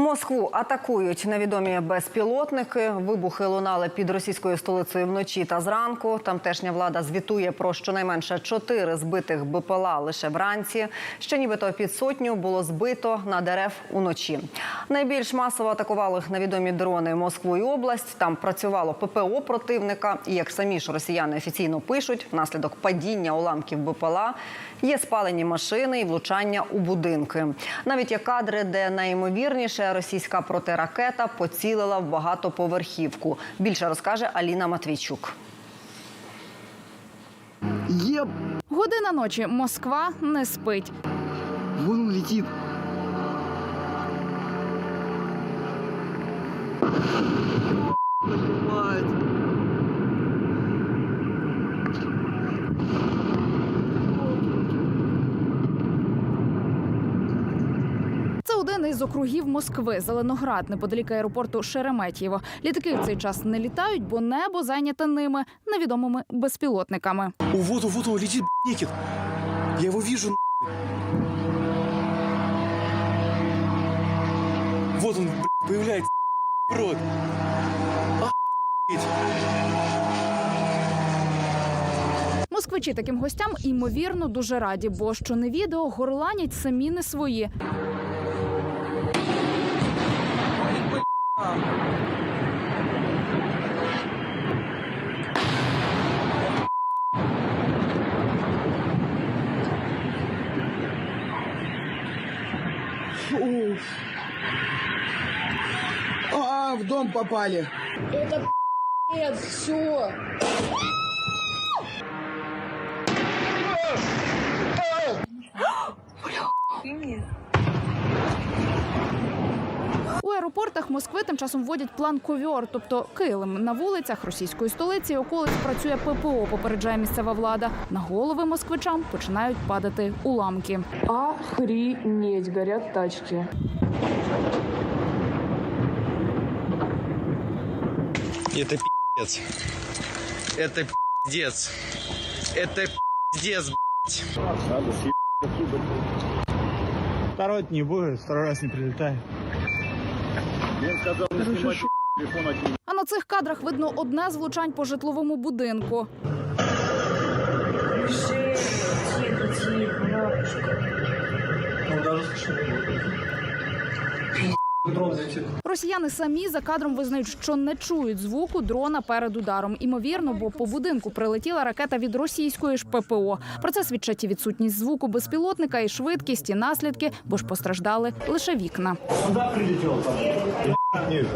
Москву атакують невідомі безпілотники. Вибухи лунали під російською столицею вночі та зранку. Тамтешня влада звітує про щонайменше чотири збитих БПЛА лише вранці. Ще нібито під сотню було збито на дерев уночі. Найбільш масово атакували невідомі дрони Москву і область. Там працювало ППО противника. І як самі ж росіяни офіційно пишуть, внаслідок падіння уламків БПЛА є спалені машини і влучання у будинки. Навіть є кадри, де найімовірніше російська протиракета поцілила в багатоповерхівку. Більше розкаже Аліна Матвійчук. Є Година ночі Москва не спить. Вон он летит. Мать. Це один із округів Москви, Зеленоград, неподалік аеропорту Шереметьєво. Літаки в цей час не літають, бо небо зайняте ними невідомими безпілотниками. О, вот он, вот он летит, б***ь. Я его вижу, нахуй. Вот он, б***ь, появляется, б***ь, рот. Москвичі таким гостям ймовірно дуже раді, бо що не відео горланять самі не свої. Уф. А, в дом попали. Это все. аеропортах Москви тим часом вводять план ковьор, тобто килим. На вулицях російської столиці і околиць працює ППО, попереджає місцева влада. На голови москвичам починають падати уламки. Охренеть, горят тачки. Это пиздец. Это пиздец. Это пиздец, Второй не будет, второй раз не прилетает. А на цих кадрах видно одне з влучань по житловому будинку. Росіяни самі за кадром визнають, що не чують звуку дрона перед ударом. Імовірно, бо по будинку прилетіла ракета від російської ж ППО. Про це свідчать і відсутність звуку безпілотника, і швидкість, і наслідки, бо ж постраждали лише вікна.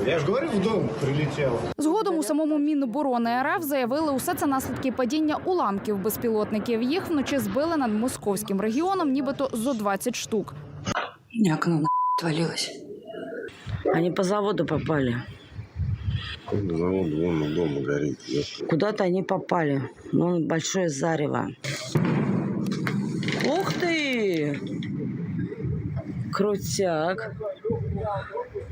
Я же говорю, в дом прилетел. Згодом у самому Міноборони РФ заявили, усе це наслідки падіння уламків безпілотників. Їх вночі збили над московським регіоном, нібито зо 20 штук. Меня на отвалилось. Они по заводу попали. Завод вон дома горит. Куда-то они попали. Вон большое зарево. Ух ты! Крутяк.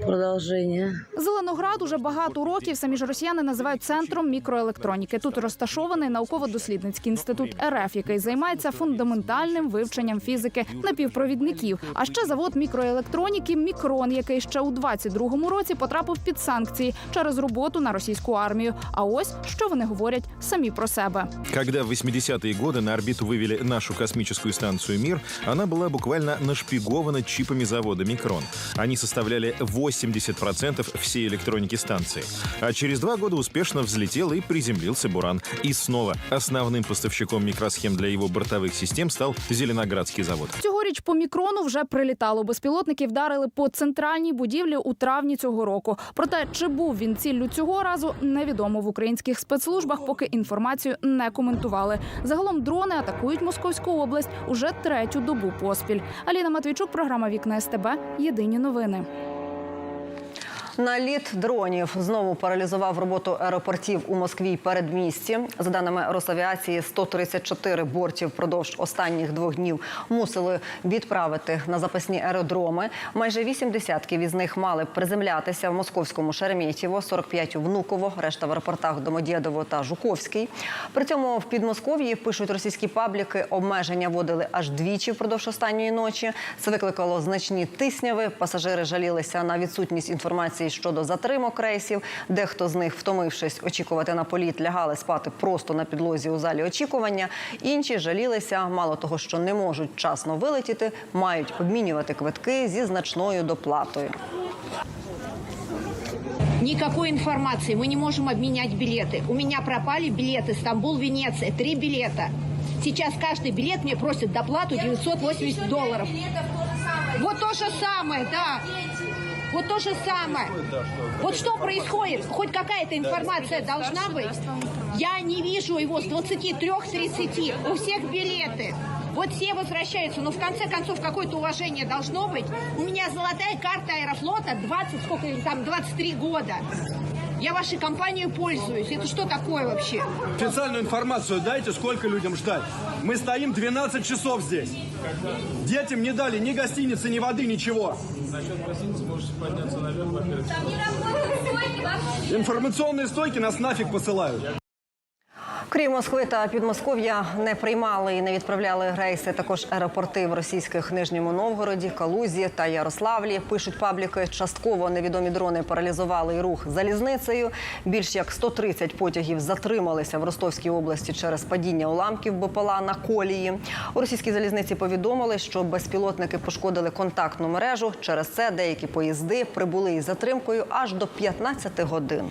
Продолжение. Зеленоград уже багато років самі ж росіяни називають центром мікроелектроніки. Тут розташований науково-дослідницький інститут РФ, який займається фундаментальним вивченням фізики напівпровідників. А ще завод мікроелектроніки Мікрон, який ще у 22-му році потрапив під санкції через роботу на російську армію. А ось що вони говорять самі про себе. Когда в 80-е годы на орбиту вывели нашу космическую станцию «Мир», она была буквально нашпигована чипами завода «Микрон». Они составляли 80% всей электроники станции. А через два года успешно взлетел и приземлился «Буран». И снова основным поставщиком микросхем для его бортовых систем стал Зеленоградский завод. Цьогоріч по мікрону вже прилітало. Безпілотники вдарили по центральній будівлі у травні цього року. Проте, чи був він ціллю цього разу, невідомо в українських спецслужбах, поки інформацію не коментували. Загалом дрони атакують Московську область уже третю добу поспіль. Аліна Матвійчук, програма Вікна СТБ. Єдині новини. Bye. Наліт дронів знову паралізував роботу аеропортів у Москві й передмісті. За даними Росавіації, 134 бортів впродовж останніх двох днів мусили відправити на запасні аеродроми. Майже вісім десятків із них мали приземлятися в московському Шереметьєво, 45 у Внуково, решта в аеропортах Домодєдово та Жуковський. При цьому в Підмосков'ї пишуть російські пабліки, обмеження вводили аж двічі впродовж останньої ночі. Це викликало значні тисняви. Пасажири жалілися на відсутність інформації щодо затримок рейсів. Дехто з них, втомившись очікувати на політ, лягали спати просто на підлозі у залі очікування. Інші жалілися, мало того, що не можуть вчасно вилетіти, мають обмінювати квитки зі значною доплатою. Никакой информации. Мы не можем обменять билеты. У меня пропали билеты Стамбул-Венеция. Три билета. Сейчас каждый билет мне просит доплату 980 долларов. Вот то же самое, да. Вот то же самое. Вот что происходит? Хоть какая-то информация должна быть. Я не вижу его с 23-30. У всех билеты. Вот все возвращаются, но в конце концов какое-то уважение должно быть. У меня золотая карта Аэрофлота 20, сколько им там, 23 года. Я вашей компанией пользуюсь. Это что такое вообще? Официальную информацию дайте, сколько людям ждать. Мы стоим 12 часов здесь. Детям не дали ни гостиницы, ни воды, ничего. Информационные стойки нас нафиг посылают. Крім Москви та Підмосков'я не приймали і не відправляли рейси. Також аеропорти в російських Нижньому Новгороді, Калузі та Ярославлі. Пишуть пабліки. Частково невідомі дрони паралізували рух залізницею. Більш як 130 потягів затрималися в Ростовській області через падіння уламків БПЛА на колії. У російській залізниці повідомили, що безпілотники пошкодили контактну мережу. Через це деякі поїзди прибули із затримкою аж до 15 годин.